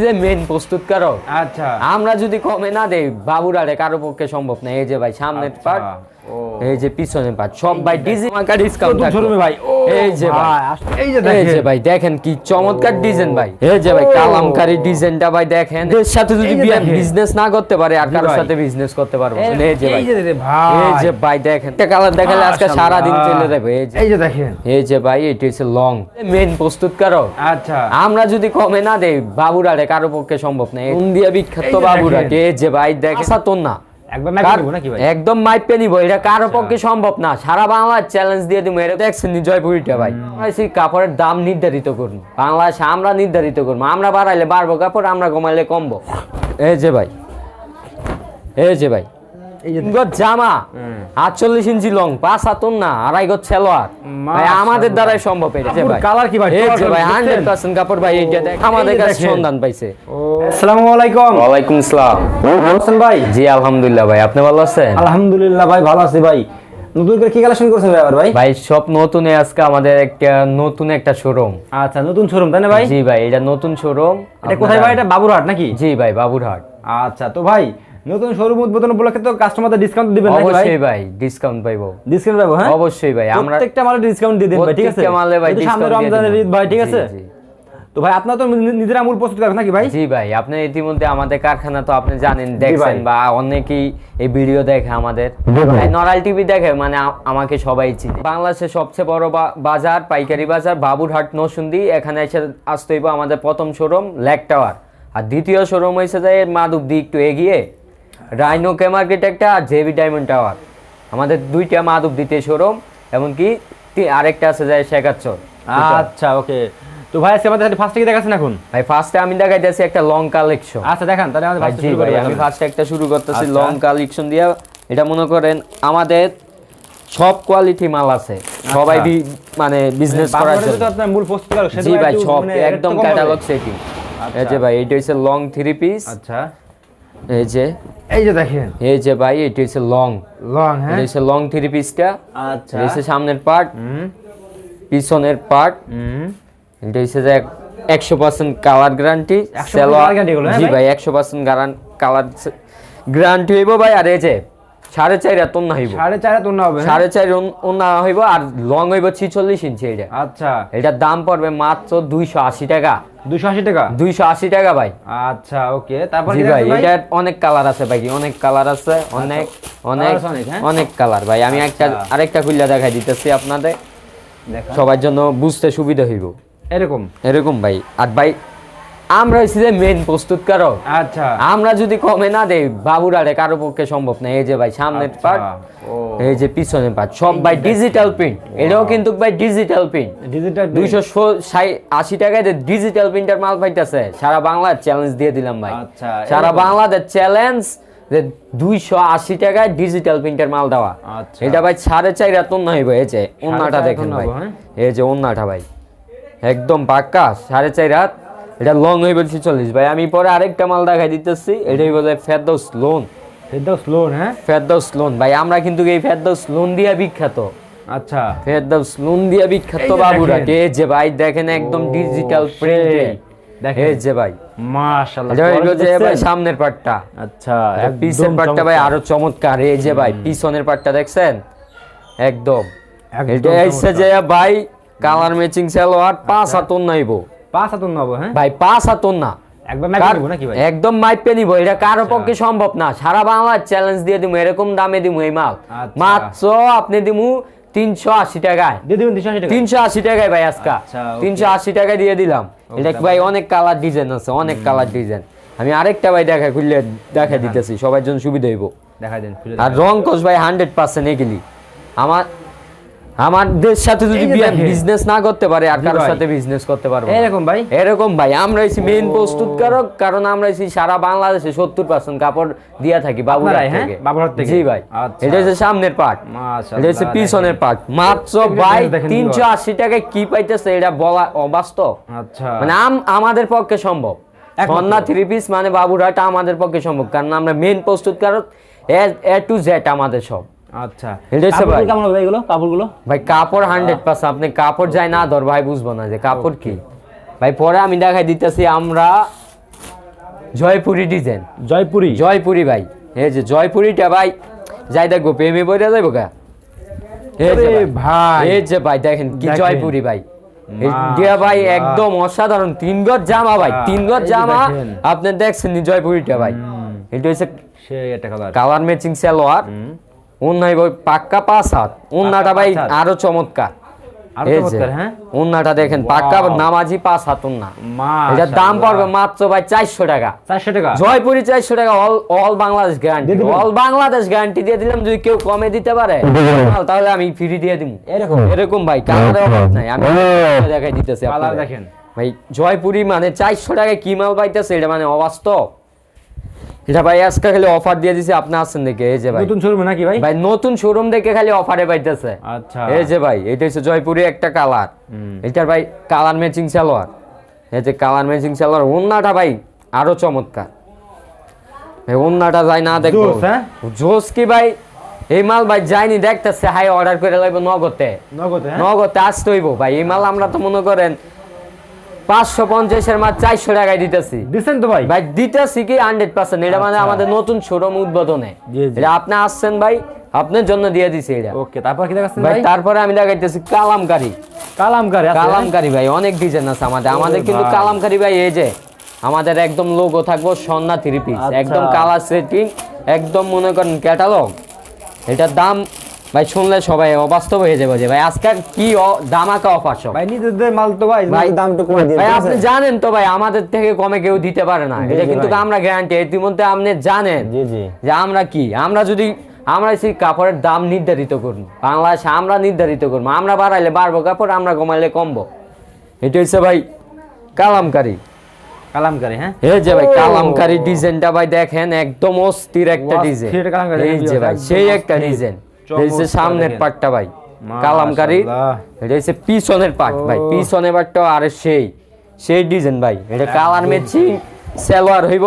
যে মেন প্রস্তুতকারক। আচ্ছা। আমরা যদি কমে না দেই বাবুরারে কারও পক্ষে সম্ভব না। এই যে ভাই সামনের আচ্ছা, পার্ট ও। এই যে পিছনের পার্ট সব ভাই ডিজি মার্কা ডিসকাউন্ট শোরুমে ভাই এই যে ভাই এই যে এই যে ভাই দেখেন কি চমৎকার ডিজাইন ভাই এই যে ভাই কালামকারী ডিজাইনটা ভাই দেখেন এর সাথে যদি এই দেখেন। বিজনেস না করতে পারে আর কারোর সাথে বিজনেস করতে পারব এই- এই যে ভাই এই যে ভাই। এই যে ভাই দেখেন একটা কালার দেখালে আজকে। সারা দিন চলে যাবে এই যে এই যে দেখেন এই যে ভাই এটা হচ্ছে লং মেন প্রস্তুতকারক আচ্ছা আমরা যদি কমে না দেই বাবুরারে কারও পক্ষে সম্ভব না ইন্ডিয়া বিখ্যাত বাবুরা দেখেন। কে যে ভাই দেখে সাতন না একদম মাইপে নিব এটা কারও পক্ষে সম্ভব না। সারা বাংলা চ্যালেঞ্জ দিয়ে দিব এটা দেখছেন জয়পুরিটা ভাই? সেই কাপড়ের দাম নির্ধারিত করুন। বাংলাদেশে আমরা নির্ধারিত করব আমরা বাড়াইলে বাড়বো কাপড় আমরা কমাইলে কমবো। এই যে ভাই এই যে ভাই জামা আটচল্লিশ ইঞ্চি লং পাঁচ হাতুন না আড়াই গজ ছেলোয়ার ভাই আমাদের দ্বারাই সম্ভব এটা ভাই। কালার কি ভাই? ভাই হান্ড্রেড পার্সেন্ট কাপড় ভাই এইটা আমাদের কাছে সন্ধান পাইছে। আসসালামু আলাইকুম। ওয়ালাইকুম আসসালাম। ভালো ভাই? জি আলহামদুলিল্লাহ ভাই আপনি ভালো আছেন? আলহামদুলিল্লাহ ভাই ভালো আছি ভাই। নতুন করে কি কালেকশন করছেন ভাই আবার ভাই? ভাই সব নতুন আজকে আমাদের একটা নতুন একটা শোরুম আচ্ছা নতুন শোরুম তাই না ভাই? জি ভাই এটা নতুন শোরুম এটা কোথায় ভাই? এটা বাবুরহাট নাকি? জি ভাই বাবুরহাট। আচ্ছা তো ভাই নতুন শোরুম উদ্বোধন উপলক্ষে তো কাস্টমারদের ডিসকাউন্ট দিবেন নাকি ভাই? অবশ্যই ভাই ডিসকাউন্ট পাইবো। ডিসকাউন্ট পাবো হ্যাঁ? অবশ্যই ভাই আমরা প্রত্যেকটা মালে ডিসকাউন্ট দিয়ে দেন ভাই ঠিক আছে? প্রত্যেকটা মালে ভাই যেহেতু সামনে discount দিয়ে রমজানের ঈদ ভাই ঠিক আছে? তো ভাই আপনার তো নিজেরা আমূল প্রস্তুত করেন নাকি ভাই? জি ভাই আপনি ইতিমধ্যে আমাদের কারখানা তো আপনি জানেন। দেখছেন বা অনেকেই এই ভিডিও দেখে আমাদের। ভাই। নরাল টিভি দেখে মানে আমাকে সবাই চিনে। বাংলাদেশের সবচেয়ে বড় বাজার পাইকারি বাজার বাবুরহাট নসুন্দি এখানে এসে আসতে হইব আমাদের প্রথম শোরুম লেক টাওয়ার। আর দ্বিতীয় শোরুম হয়েছে যে মাধবদি একটু এগিয়ে। রাইনো কে মার্কেট একটা আর জেবি ডায়মন্ড টাওয়ার আমাদের দুইটা মাধবদিতে শোরুম এমনকি আরেকটা আছে যায় শেখাচ্চর আচ্ছা ওকে তো ভাই আজকে আমাদের ফার্স্ট থেকে দেখাচ্ছেন এখন? ভাই ফার্স্টে আমি দেখাইতেছি একটা লং কালেকশন আচ্ছা দেখান তাহলে আমাদের ফার্স্ট শুরু করি আমি ফার্স্টে একটা শুরু করতেছি আচ্ছা। লং কালেকশন দিয়ে। এটা মনে করেন আমাদের সব কোয়ালিটি মাল আছে। সবাই আচ্ছা। বি- মানে বিজনেস করার বাবুরহাটে তো আপনার মূল প্রস্তুত জি ভাই সব একদম ক্যাটালগ সেটিং আচ্ছা। এই যে ভাই এটা হচ্ছে লং থ্রি পিস আচ্ছা। এই যে। এই যে দেখেন। এই যে ভাই এটা হচ্ছে লং লং এটা হ্যাঁ হচ্ছে লং থ্রি পিসটা আচ্ছা। এটা সামনের পার্ট হুম। পিছনের পার্ট হুম। এটা হচ্ছে যে একশো percent colour guarantee 100% colour guarantee এগুলো, জি ভাই? ভাই একশো পার্সেন্ট কালার গ্যারান্টি হইব ভাই। আর এই যে সাড়ে চার এত না হইব। সাড়ে চার তো না হবে হ্যাঁ? সাড়ে চার ওনা হইব আর লং হইব ছিচল্লিশ ইঞ্চি এটা আচ্ছা। এটার দাম পড়বে মাত্র দুইশো আশি টাকা। দুশো আশি টাকা? দুইশো আশি টাকা ভাই। আচ্ছা ওকে। তারপর ভাই দেখাচ্ছেন অনেক কালার আছে ভাই অনেক কালার আছে অনেক অনেক অনেক, হ্যাঁ? অনেক কালার ভাই। আমি একটা আচ্ছা। আরেকটা খুললে দেখাই দিতেছি আপনাদের। সবার জন্য বুঝতে সুবিধা হইব। এরকম? এরকম ভাই। আর ভাই আমরা হচ্ছি যে মেন প্রস্তুতকারক। আচ্ছা। আমরা যদি কমে না দেই বাবুরারে কারও পক্ষে সম্ভব না। এই যে ভাই সামনের আচ্ছা, পার্ট এই যে পিছনের পার্ট সব ভাই ডিজিটাল প্রিন্ট এটাও কিন্তু ভাই ডিজিটাল প্রিন্ট ডিজিটাল আশি টাকায় ডিজিটাল প্রিন্টার মাল পাইতেছে সারা বাংলার চ্যালেঞ্জ দিয়ে দিলাম ভাই। আচ্ছা, সারা। বাংলাদেশ চ্যালেঞ্জ যে দুইশো আশি টাকায় ডিজিটাল প্রিন্টার মাল দেওয়া। আচ্ছা। এটা ভাই সাড়ে চার হইব এই যে চার দেখেন ভাই। হ্যাঁ? এই যে ওন্নাটা ভাই। একদম পাক্কা সাড়ে চার হাত। এটা লং হইব চল্লিশ। ভাই আমি পরে আরেকটা মাল দেখাই দিতেছি। এটাই বলে ফেরদৌস লোন স্লো হ্যাঁ? ফেরদৌস লোন ভাই আমরা কিন্তু এই ফেরদৌস লোন দিয়ে বিখ্যাত। আচ্ছা। ফেরদৌস লোন দিয়ে বিখ্যাত বাবুরা। কে যে ভাই দেখেন একদম ডিজিটাল সেই। প্রিন্টে দেখেন। যে ভাই। মাশাআল্লাহ এটা হইল যে ভাই সামনের পাটটা। আচ্ছা পাটটা ভাই আরও চমৎকার। এই যে ভাই পিছনের পাটটা দেখছেন? একদম। একদম এটা এসে যে ভাই কালার ম্যাচিং সালোয়ার পাঁচ হাতন নাইব পাঁচ হাত নব হ্যাঁ? ভাই পাঁচ হাতন না একবার ম্যাচ কার- করব নাকি ভাই? একদম মাইপে নিব এটা কারও পক্ষে সম্ভব না। সারা বাংলার চ্যালেঞ্জ দিয়ে দিমু এরকম দামে দিমু এই মাল। আচ্ছা। মাত্র আপনি দিমু তিনশো আশি টাকায়। তিনশো আশি ভাই আজকা। আচ্ছা, তিনশো আশি টাকায় দিয়ে দিলাম। এটা ভাই অনেক কালার ডিজাইন আছে অনেক কালার ডিজাইন আমি আরেকটা ভাই দেখা খুললে দেখা দিতেছি সবার জন্য সুবিধা হইব। দেখা দেন আর রং কোচ ভাই হান্ড্রেড পার্সেন্ট এগুলি আমার আমাদের সাথে যদি বিজনেস না করতে পারে আর কারোর সাথে বিজনেস করতে পারব এরকম ভাই? এরকম ভাই আমরা এসি মেইন প্রস্তুতকারক কারণ আমরা এসি সারা বাংলাদেশে সত্তর পার্সেন্ট কাপড় দিয়া থাকি আপনারাই, হ্যাঁ? থেকে। বাবুরহাট থেকে? জি ভাই। আচ্ছা। এটা হচ্ছে সামনের পার্ট মাশাআল্লাহ, এটা হচ্ছে পিছনের পার্ট মাত্র ভাই তিনশো আশি টাকায় কি পাইতেছে এটা বলা অবাস্তব। আচ্ছা। মানে আম- আমাদের পক্ষে সম্ভব। সন্না থ্রি পিস মানে বাবুরাটা আমাদের পক্ষে সম্ভব। কারণ আমরা মেইন প্রস্তুতকারক এ টু জেড আমাদের সব। আচ্ছা। এটা হচ্ছে ভাই। কেমন হবে এগুলো কাপড়গুলো? ভাই কাপড় হান্ড্রেড পার্সেন্ট আপনি কাপড় যায় না ধর ভাই বুঝব না যে কাপড় কি। ভাই পরে আমি দেখাই দিতেছি আমরা জয়পুরি ডিজাইন জয়পুরি? জয়পুরি ভাই। এই যে জয়পুরিটা ভাই যাই দেখব প্রেমে বইরা যাইবো গা। এই যে ওরে ভাই, ভাই। এই যে ভাই দেখেন কি জয়পুরি ভাই। এটা ভাই একদম অসাধারণ তিন গজ জামা ভাই হ্যাঁ, তিন গজ জামা। আপনি দেখছেন জয়পুরিটা ভাই। এটা হচ্ছে সে কালার কালার ম্যাচিং সালোয়ার। উন্নাই ভাই পাক্কা পাঁচ হাত। উন্নাটা ভাই আরও চমৎকার। হ্যাঁ? উন্নাটা দেখেন পাক্কা নামাজি পাঁচ হাত উন্না। এটার দাম পড়বে মাত্র ভাই চারশো টাকা। চারশো টাকা? জয়পুরি চারশো টাকা অল অল বাংলাদেশ গ্যারান্টি দিয়ে অল বাংলাদেশ গ্যারান্টি দিয়ে দিলাম যদি কেউ কমে দিতে পারে তাহলে আমি ফ্রি দিয়ে দিব এরকম? এরকম ভাই কালারের অভাব নাই। আমি দেখাই দিতেছি দেখেন। ভাই জয়পুরি মানে চারশো টাকায় কি মাল পাইতেছে এটা মানে অবাস্তব। এটা ভাই আজকে খালি অফার দিয়ে দিছে আপনি আসছেন দেখে এই যে ভাই। নতুন শোরুম নাকি ভাই? ভাই নতুন শোরুম দেখে খালি অফারে পাইতেছে। আচ্ছা। এই যে ভাই এটা হচ্ছে জয়পুরি একটা কালার। এটার ভাই কালার ম্যাচিং সালোয়ার। এই যে কালার ম্যাচিং সালোয়ার ওন্নাটা ভাই আরও চমৎকার। ভাই ওন্নাটা যাই না দেখব। জোস, হ্যাঁ? জোস কি ভাই? এই মাল ভাই যাইনি দেখতেছে হাই অর্ডার করে লাগবে নগদে। নগদ হ্যাঁ? নগদে আসতে হইব ভাই এই মাল আমরা তো মনে করেন পাঁচশো পঞ্চাশের চারশো টাকায় দিতেছি। দিচ্ছেন তো ভাই? ভাই দিতেছি কি হান্ড্রেড পার্সেন্ট এটা মানে আমাদের নতুন শোরুম উদ্বোধনে। এটা আপনি আসছেন ভাই আপনার জন্য দিয়ে দিছি এটা। ওকে তারপর কি দেখাচ্ছেন ভাই তারপরে আমি দেখাইতেছি কালামকারি। কালামকারি আছে? কালামকারি ভাই অনেক ডিজাইন আছে আমাদের। আমাদের কিন্তু। কালামকারি ভাই এই যে আমাদের একদম লোগো থাকব সন্না থ্রি পিস আচ্ছা। একদম কালার সেটিং একদম মনে করেন ক্যাটালগ এটার দাম ভাই শুনলে সবাই অবাস্তব হয়ে যাবে যে ভাই আজকে কি দামাকা অফার সব? ভাই নিজেদের মাল তো ভাই ভাই দাম একটু কমে দিয়ে ভাই আপনি জানেন তো ভাই আমাদের থেকে কমে কেউ দিতে পারে না। এটা কিন্তু আমরা গ্যারান্টি ইতিমধ্যে আপনি জানেন জি জি। যে আমরা কি? আমরা যদি আমরা সেই কাপড়ের দাম নির্ধারিত করব বাংলাদেশে আমরা নির্ধারিত করব। আমরা বাড়াইলে বাড়বো কাপড় আমরা কমাইলে কমবো। এটা হচ্ছে ভাই কালামকারি। কালামকারি হ্যাঁ? এই যে ভাই। কালামকারি ডিজাইনটা ভাই দেখেন একদম অস্থির একটা ডিজাইন। এই যে ভাই সেই একটা ডিজাইন। এই সামনের। পাটটা ভাই কালামকারি হচ্ছে পিছনের পাট ভাই পিছনের পাটটা আরে সেই সেই ডিজাইন ভাই এটা কালার ম্যাচিং সালোয়ার হইব।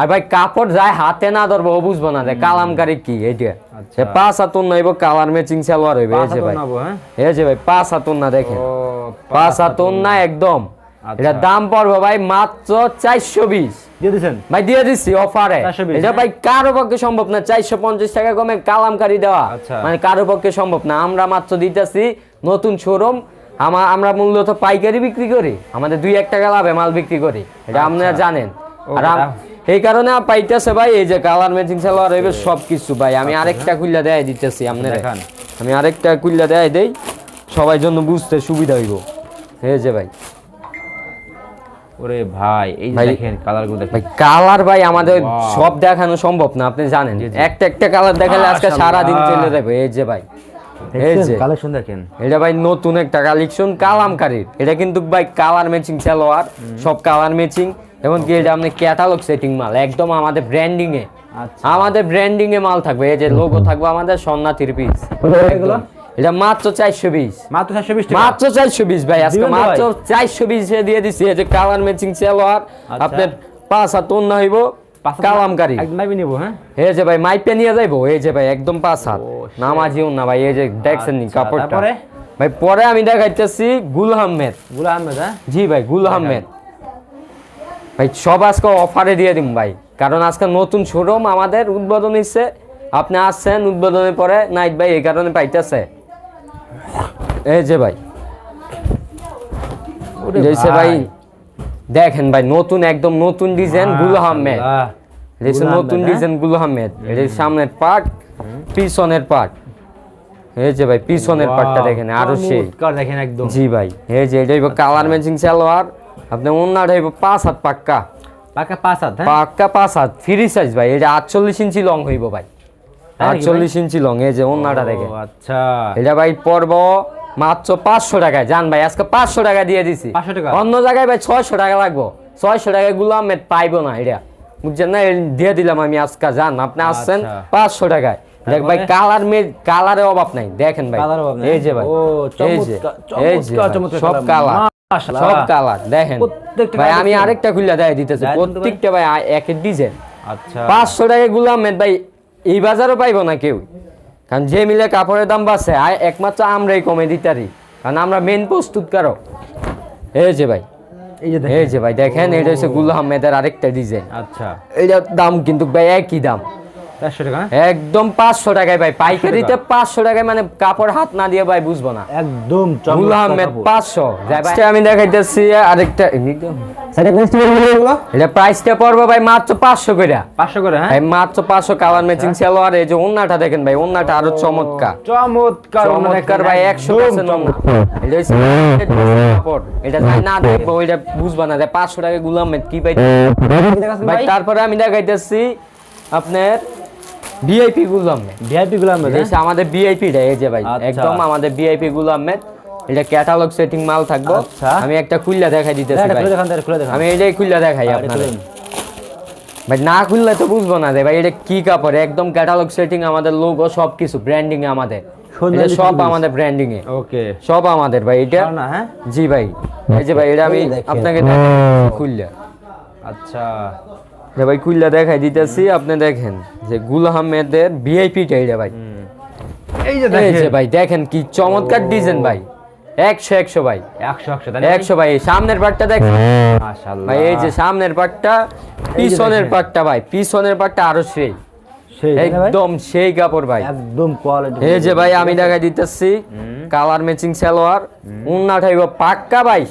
আর ভাই কাপড় যায় হাতে না ধরবো বুঝব না যে কালামকারি কি এটা আচ্ছা। পাঁচ হাতুন নইব কালার ম্যাচিং সালোয়ার হইবে এই যে ভাই। হ্যাঁ? এই যে ভাই পাঁচ হাতুন না দেখেন। ও পাঁচ হাতুন না একদম। আচ্ছা। এটা দাম পড়বে ভাই মাত্র চারশো বিশ। দিয়ে দিছেন? ভাই দিয়ে দিচ্ছি অফারে এটা ভাই কারও পক্ষে সম্ভব না চারশো পঞ্চাশ টাকা কমে কালামকারি দেওয়া। আচ্ছা। মানে কারও পক্ষে সম্ভব না। আমরা মাত্র দিতেছি নতুন শোরুম আমা আমরা মূলত পাইকারি বিক্রি করি। আমাদের দুই এক টাকা লাভে মাল বিক্রি করি। এটা আপনারা জানেন। আচ্ছা। আর এই কারণে পাইতেছে ভাই এই যে কালার ম্যাচিং সালোয়ার হইবে সব কিছু ভাই। আমি আরেকটা খুললা দেয় দিতেছি আপনারা। আমি আরেকটা খুললা দেয় দেই। সবাই জন্য বুঝতে সুবিধা হইব। এই যে ভাই। ওরে ভাই এই দেখেন কালার দেখেন। ভাই কালার ভাই আমাদের সব দেখানো সম্ভব না আপনি জানেন। জি, জি। একটা একটা কালার দেখালে আজকে সারা দিন চলে যাবে এই যে ভাই এই যে। কালেকশন দেখেন। এটা ভাই নতুন একটা কালেকশন কালামকারীর। এটা কিন্তু ভাই কালার ম্যাচিং সালোয়ার সব কালার ম্যাচিং এমনকি এটা আপনি ক্যাটালগ সেটিং মাল একদম আমাদের ব্র্যান্ডিং এ আচ্ছা। আমাদের ব্র্যান্ডিং এ মাল থাকবে এই যে লোগো থাকবে আমাদের সন্না থ্রি পিস? এটা মাত্র চারশো বিশ। মাত্র চারশো বিশ মাত্র চারশো বিশ ভাই আজকে মাত্র চারশো বিশে দিয়ে দিচ্ছি এই যে কালার ম্যাচিং সালোয়ার আচ্ছা। আপনার পাঁচ হাত অন্য হইব কালামকারী। একদম নিবো হ্যাঁ? এই যে ভাই মাইপে নিয়ে যাইবো এই যে ভাই একদম পাঁচ হাত। নামাজিও না ভাই এই যে দেখছেন নি আচ্ছা, কাপড়টা। ভাই পরে আমি দেখাইতেছি গুল আহমেদ। গুলা আহমেদ হ্যাঁ? জি ভাই গুল আহমেদ। ভাই সব আজকে অফারে দিয়ে দিম ভাই। কারণ আজকে নতুন শোরুম আমাদের উদ্বোধন হচ্ছে আপনি আসছেন উদ্বোধনের পরে নাইট ভাই এই কারণে পাইতেছে। এই যে ভাই। ওরে ভাই দেখেন ভাই নতুন একদম নতুন ডিজাইন গুল আহমেদ হচ্ছে গুল নতুন ডিজাইন গুল আহমেদ এটা সামনের পার্ট পিছনের পার্ট এই যে ভাই পিছনের পার্টটা দেখেন আরও সেই। দেখেন একদম। জি ভাই এই যে এটা কালার ম্যাচিং সালোয়ার। আপনি অন্যটা হইব পাঁচ হাত পাক্কা। পাকা পাঁচ হাত হ্যাঁ? পাক্কা পাঁচ হাত ফ্রি সাইজ ভাই এটা আটচল্লিশ ইঞ্চি লং হইব ভাই? আটচল্লিশ ইঞ্চি লং এই যে অন্যটা দেখে। আচ্ছা। এটা ভাই পড়ব মাত্র পাঁচশো টাকায়। জান ভাই আজকে পাঁচশো টাকা দিয়ে দিছি। 500 টাকা? অন্য জায়গায় ভাই ছয়শো টাকা লাগবো। ছয়শো টাকা গুলো আমি পাইবো না এটা। বুঝছেন না? দিয়ে দিলাম আমি আজকে জান আপনি আসছেন আচ্ছা। পাঁচশো টাকায়। দেখ ভাই কালার মে কালারের অভাব নাই। দেখেন ভাই? এই যে ভাই। এই যে এই যে সব কালার। সব কালার। দেখেন। ভাই আমি আরেকটা খুলে দেয় দিতেছি। প্রত্যেকটা ভাই। একের ডিজাইন আচ্ছা। পাঁচশো টাকা গুলাম ভাই এই বাজারও পাইব না কেউ। কারণ যে মিলে কাপড়ের দাম বাড়ছে আয় একমাত্র আমরাই কমে দিতারি কারণ আমরা মেন প্রস্তুতকারক। এই যে ভাই এই যে এই যে ভাই দেখেন এটা হচ্ছে গুল আহমেদের আরেকটা ডিজাইন আচ্ছা। এটার দাম কিন্তু একই দাম? একদম পাঁচশো টাকায় ভাই পাইকারিতে পাঁচশো টাকায় মানে কাপড় হাত না দিয়ে ভাই বুঝব না। একদম। পাঁচশো। আচ্ছা, আমি দেখাইতেছি আরেকটা সাইডে নেক্সট এগুলো? এটা প্রাইসটা পড়বে ভাই মাত্র পাঁচশো করে পাঁচশো করে হ্যাঁ? ভাই মাত্র পাঁচশো কালার ম্যাচিং সালোয়ার এই যে ওন্নাটা দেখেন ভাই ওন্নাটা আরও চমৎকার। চমৎকার চমৎকার ভাই একশো এটা কাপড়। এটা না দেখব ওইটা বুঝবা না। যে পাঁচশো টাকা গুলাম কি পাই ভাই তারপরে আমি দেখাইতেছি আপনার ভিআইপি গুলাম ভিআইপি গুলো যে আমাদের ভিআইপি টা এই যে ভাই আচ্ছা। একদম আমাদের ভিআইপি গুলাম এটা ক্যাটালগ সেটিং মাল থাকব। আচ্ছা। আমি একটা খুললা দেখাই দিতেছি ভাই। খুলে দেখান তাহলে খুলে দেখান। আমি এটাই খুললা দেখাই আপনাদের। ভাই না খুললে তো বুঝব না ভাই এটা কি কাপড়? একদম ক্যাটালগ সেটিং আমাদের লোগো সব কিছু ব্র্যান্ডিং এ আমাদের সব আমাদের ব্র্যান্ডিং এ ওকে সব আমাদের ভাই এটা না হ্যাঁ? জি ভাই। এই যে ভাই এটা আমি আপনাকে খুললা। আচ্ছা। যে ভাই খুললা দেখাই দিতেছি আপনি দেখেন যে গুল আহমেদের ভিআইপি টা এটা ভাই। এই যে এই যে দেখেন। ভাই দেখেন কি চমৎকার ডিজাইন ভাই। একশো একশো ভাই। একশো একশো একশো ভাই সামনের পাটটা দেখেন। মাশাআল্লাহ। ভাই এই যে সামনের পাটটা পিছনের। পাটটা ভাই পিছনের পাটটা আরও সেই? একদম সেই কাপড় ভাই। একদম কোয়ালিটি এই যে ভাই। আমি দেখাই দিতেছি কালার ম্যাচিং সালোয়ার। উন্না ঠাইব পাক্কা ভাই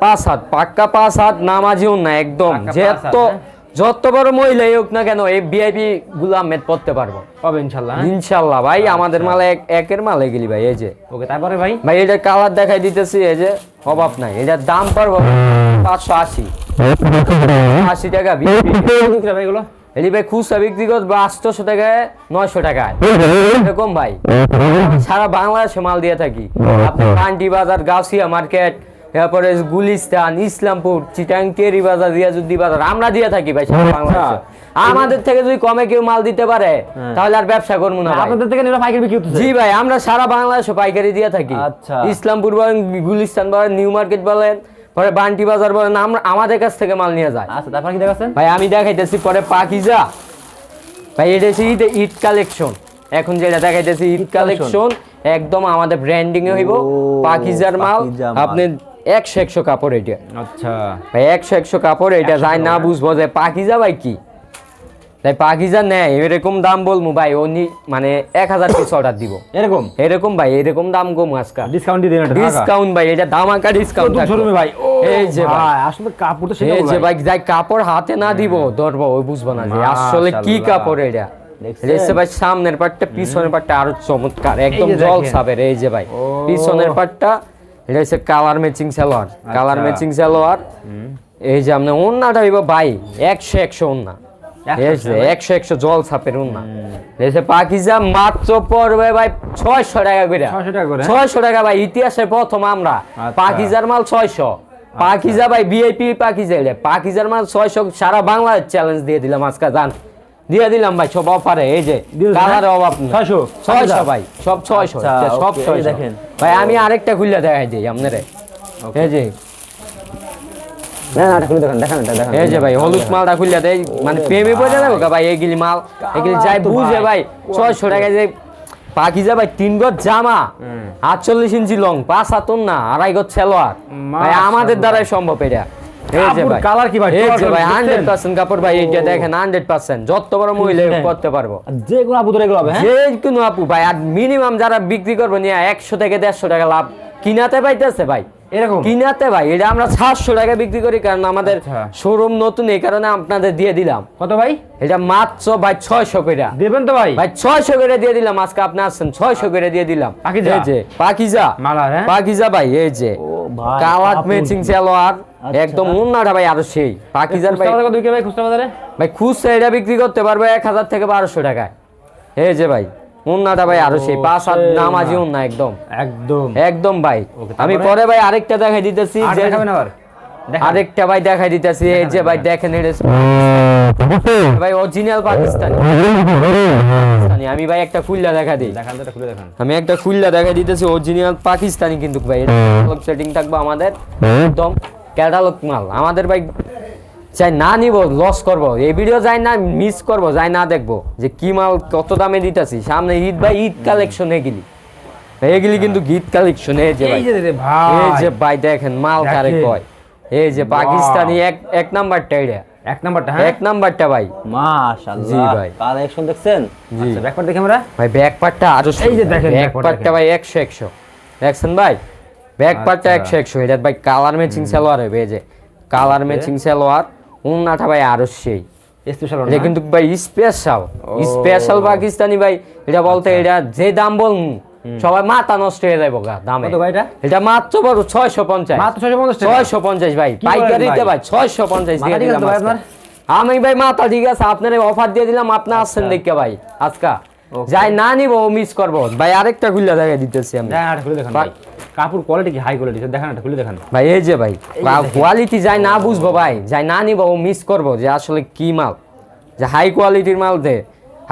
পাঁচ হাত পাক্কা পাঁচ হাত নামাজি উন্না একদম। পাক্কা যে পাঁচ হাত, তো হ্যাঁ? যত বড় মহিলাই হোক না কেন এই ভিআইপি গুলাম মেদ পড়তে পারব। পাবে ইনশাআল্লাহ হ্যাঁ? ইনশাল্লাহ ভাই আমাদের মালে এক- একের মালে গেলি ভাই এই যে। ওকে তারপরে ভাই? ভাই এটা কালার দেখাই দিতেছি এই যে অভাব নাই। এটার দাম পারব পাঁচশো আশি। আশি টাকা এগুলো? এলি ভাই খুচরা বিক্রি করবে আটশোশো টাকায় নয়শো টাকায়। এরকম ভাই। সারা বাংলাদেশে মাল দিয়ে থাকি। আপনি পান্ডি বাজার গাউসিয়া মার্কেট তারপরে গুলিস্তান ইসলামপুর চিটাং কেরি বাজার রিয়াজুদ্দি বাজার আমরা দিয়ে থাকি ভাই আমাদের থেকে যদি কমে কেউ মাল দিতে পারে তাহলে আর ব্যবসা করব না আপনাদের থেকে নিলে পাইকারি বিক্রি জি ভাই আমরা সারা বাংলাদেশে পাইকারি দিয়ে থাকি। আচ্ছা। ইসলামপুর বলেন গুলিস্তান বলেন নিউ মার্কেট বলেন পরে বান্টি বাজার বলেন আমরা আমাদের কাছ থেকে মাল নিয়ে যায়। আচ্ছা তারপর কি দেখাচ্ছেন? ভাই আমি দেখাইতেছি পরে পাকিজা। ভাই এটা হচ্ছে ঈদ ঈদ কালেকশন। এখন যেটা দেখাইতেছি ঈদ কালেকশন। একদম আমাদের ব্র্যান্ডিং এ হইব। পাকিজার মাল। আপনি একশো একশো কাপড় এটা। আচ্ছা। ভাই একশো একশো কাপড় এটা যাই না বুঝব যে পাকিজা ভাই কি? তাই পাকিজা নেয় এরকম দাম বলব ভাই মানে এক হাজার পিস অর্ডার দিব। এরকম? এরকম ভাই এরকম দাম কম ডিসকাউন্ট দিয়ে দিন ডিসকাউন্ট ভাই এটা ধামাকা ডিসকাউন্ট শোরুমে ভাই। এই যে ভাই। আসলে কাপড় তো সেটা এই যে ভাই। যাই কাপড় হাতে না দিব ধরবো ওই বুঝব না যে আসলে কি কাপড় এটা? ভাই সামনের পাটটা পিছনের পাটটা আরও চমৎকার একদম জল। সাবের এই যে ভাই। পিছনের পাটটা এটা হচ্ছে কালার ম্যাচিং সালোয়ার। কালার আচ্ছা। ম্যাচিং সালোয়ার এই যে আপনি ওন্নাটা হইব ভাই একশো একশো ওন্না একশো একশো জল ছাপের পাকিজা মাত্র পড়বে ভাই ছয়শো টাকা করে। 600 টাকা হ্যাঁ? ছয়শো টাকা ভাই ইতিহাসে প্রথম আমরা। আচ্ছা। পাকিজার মাল ছয়শো। পাকিজা ভাই বিআইপি পাকিজা। পাকিজার মাল ছয়শো সারা বাংলাদেশ চ্যালেঞ্জ দিয়ে দিলাম আজকে জান। দিয়ে দিলাম ভাই সব অফারে এই যে? অভাব নেই। 600 ভাই সব ছয়শো আচ্ছা, এটা সব দেখেন। ভাই আমি আরেকটা দেখাই দিই আপনারে। এই যে। না না খুলে দেখান দেখান এটা এই যে ভাই হলুদ মালটা মানে প্রেমে পড়ে যাবে ভাই। এগুলি মাল। যাই বুঝে ভাই। টাকা যে ভাই তিন গজ জামা আটচল্লিশ ইঞ্চি লং পাঁচ হাতুন না আড়াই গজ ছেলোয়ার ভাই আমাদের দ্বারাই সম্ভব এটা। কি ভাই? ভাই কাপড় ভাই এইটা দেখেন যত বড় মহিলা করতে পারব। যে কোনো হবে হ্যাঁ? যে কোনো আপু ভাই আর মিনিমাম যারা বিক্রি করব নিয়ে একশো থেকে দেড়শো টাকা লাভ। কিনাতে পাইতেছে ভাই। এরকম? কিনাতে ভাই এটা আমরা সাতশো টাকা বিক্রি করি কারণ আমাদের আচ্ছা। শোরুম নতুন এই কারণে আপনাদের দিয়ে দিলাম। কত ভাই? এটা মাত্র ভাই ছয়শো করে। দেবেন তো ভাই? ভাই ছয়শো করে দিয়ে দিলাম আজকে আপনি আসছেন ছয়শো করে দিয়ে দিলাম। পাকিজা? এই যে পাকিজা। মালার হ্যাঁ? পাকিজা ভাই এই যে। Colour matching? সালোয়ার। আচ্ছা। একদম উন্নাটা ভাই আরও সেই পাকিজার ভাই খুচরা বাজারে কত ভাই? খুচরা বাজারে? ভাই খুচরা এটা বিক্রি করতে পারবে এক হাজার থেকে বারোশো টাকায়। এই যে ভাই উন্নাটা ভাই আরও সেই পাঁচ হাত সেই নামাজি উন্না। একদম। একদম। একদম ভাই। আমি পরে ভাই আরেকটা দেখাই দিতেছি আরেকটা ভাই দেখাই দিতেছি। এই যে ভাই দেখেন ভাই অরিজিনাল পাকিস্তানি। পাকিস্তানি। আমি ভাই একটা খুললা দেখা দিই। দেখান তো খুলে দেখান। আমি একটা খুললা দেখা দিতেছি। অরিজিনাল পাকিস্তানি কিন্তু ভাই। সেটিং থাকবে আমাদের। একদম। ক্যাটালগ মাল। আমাদের ভাই চাই না নিব লস করব। এই ভিডিও যাই না মিস করব যাই না দেখব যে কি মাল কত দামে দিতেছি। সামনে ঈদ ভাই ঈদ কালেকশন এগুলি। এগুলি কিন্তু ঈদ কালেকশন এই যে ভাই এই যে ভাই। এই যে ভাই দেখেন মাল কারে কয়। এই যে পাকিস্তানি এক এক নাম্বারটা এটা। এক নাম্বারটা হ্যাঁ? এক নাম্বারটা ভাই। মাশাআল্লাহ। জি ভাই। কালেকশন দেখছেন? আচ্ছা ব্যাকপার্ট দেখি আমরা। ভাই ব্যাক পার্টটা আরও এই যে দেখেন, ব্যাক back part ভাই একশো একশো। দেখছেন ভাই? ব্যাক পার্টটা আচ্ছা। একশো একশো এটা ভাই কালার ম্যাচিং সালোয়ার হবে এই যে কালার ম্যাচিং সালোয়ার উন্নাটা ভাই আরও সেই। স্পেশাল এটা কিন্তু ভাই স্পেশাল স্পেশাল পাকিস্তানি ভাই এটা বলতে আচ্ছা। এটা যে দাম সবাই মাথা নষ্ট হয়ে যাব গা দামে। এটা? মাত্র বড় ছয়শো পঞ্চাশ। মাত্র 650 টাকা? ছয়শো পঞ্চাশ ভাই পাইকারিতে ভাই? ছয়শো পঞ্চাশ দিয়ে দিলাম? আমি ভাই মাথা ঠিক আছে আপনার অফার দিয়ে দিলাম আপনার আসছেন দেখে ভাই আজকা। যাই না নিবো মিস করব। ভাই আরেকটা খুলে দেখা দিতেছি আমি। কাপড় কোয়ালিটি কি হাই কোয়ালিটি দেখেন খুলে দেখান। ভাই এই যে ভাই কোয়ালিটি যাই না বুঝব ভাই যাই না নিব ও মিস করব যে আসলে কি মাল। যে হাই কোয়ালিটির মাল দে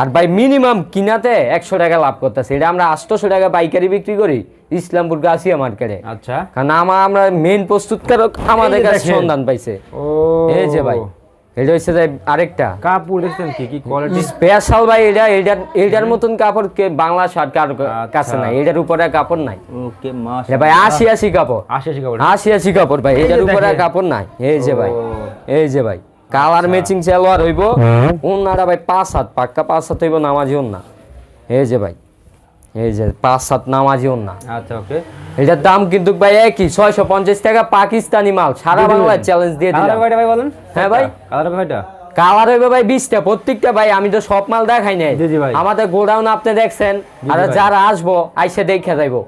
আর ভাই মিনিমাম কিনাতে একশো টাকা লাভ করতেছে। এটা আমরা আটশোশো টাকা পাইকারি বিক্রি করি ইসলামপুর গাছিয়া মার্কেটে আচ্ছা। কারণ আমার আমরা মেইন প্রস্তুতকারক আমাদের কাছে সন্ধান পাইছে। ও। এই যে ভাই। এটা হচ্ছে যে আরেকটা। কাপড় দেখছেন কি কি কোয়ালিটি স্পেশাল ভাই এটা এটার এটার মতন কাপড় কে বাংলা শার্ট কার কাছে আচ্ছা। নাই। এটার উপরে কাপড় নাই। ওকে মাশাআল্লাহ ভাই আশি আশি কাপড়। আশি আশি কাপড়। আশি আশি কাপড় ভাই এটার উপরে। কাপড় নাই। এই যে ভাই এই যে ভাই কালার ম্যাচিং সালোয়ার হইব ওনারা ভাই পাঁচ হাত পাক্কা পাঁচ হাত হইব নামাজি ওন্না এই যে ভাই এই যে পাঁচ হাত নামাজি ওন্না আচ্ছা ওকে এটার দাম কিন্তু ভাই একই ছয়শো পঞ্চাশ টাকা পাকিস্তানি মাল। সারা বাংলায় চ্যালেঞ্জ দিয়ে দিলাম। ভাই বলেন? হ্যাঁ ভাই। কালার হইবে ভাই বিশটা। প্রত্যেকটা ভাই আমি তো সব মাল দেখাই নাই। আমাদের গোডাউন আপনি দেখছেন আর যারা আসব আইসে দেখে যাইবো।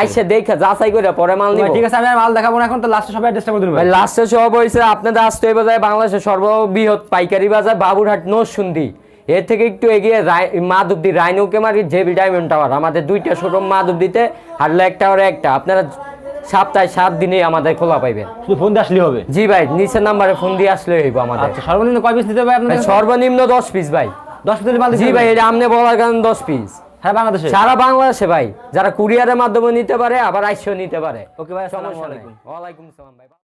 আইসে দেখে যাচাই করে পরে মাল নিব। ঠিক আছে আমি আর মাল দেখাবো না এখন তো লাস্টে সবাই অ্যাড্রেসটা বলে ভাই লাস্টে সব হয়েছে আপনাদের আসতে হইবে যায় বাংলাদেশের সর্ববৃহৎ পাইকারি বাজার বাবুরহাট নরসুন্দি। এর থেকে একটু এগিয়ে রাই- মাধবদী রাইনৌকে মারি জেবি ডায়মন্ড টাওয়ার আমাদের দুইটা শোরুম মাধবদীতে আর লেক টাওয়ারে একটা। আপনারা সপ্তাহে সাত দিনে আমাদের খোলা পাইবেন শুধু ফোন দিয়ে আসলেই হবে? জি ভাই নিচের নাম্বারে ফোন দিয়ে আসলে হইব আমাদের। আচ্ছা সর্বনিম্ন কয় পিস নিতে হবে আপনাদের সর্বনিম্ন দশ পিস ভাই। দশ পিসের মাল জি ভাই এটা আমনে বলার কারণ দশ পিস হ্যাঁ বাংলাদেশে? সারা বাংলাদেশে ভাই। যারা কুরিয়ারের মাধ্যমে নিতে পারে আবার আইসিও নিতে পারে। ওকে ভাই আসসালামু সমস্যা নাই। আলাইকুম। ওয়ালাইকুম সালাম ভাই।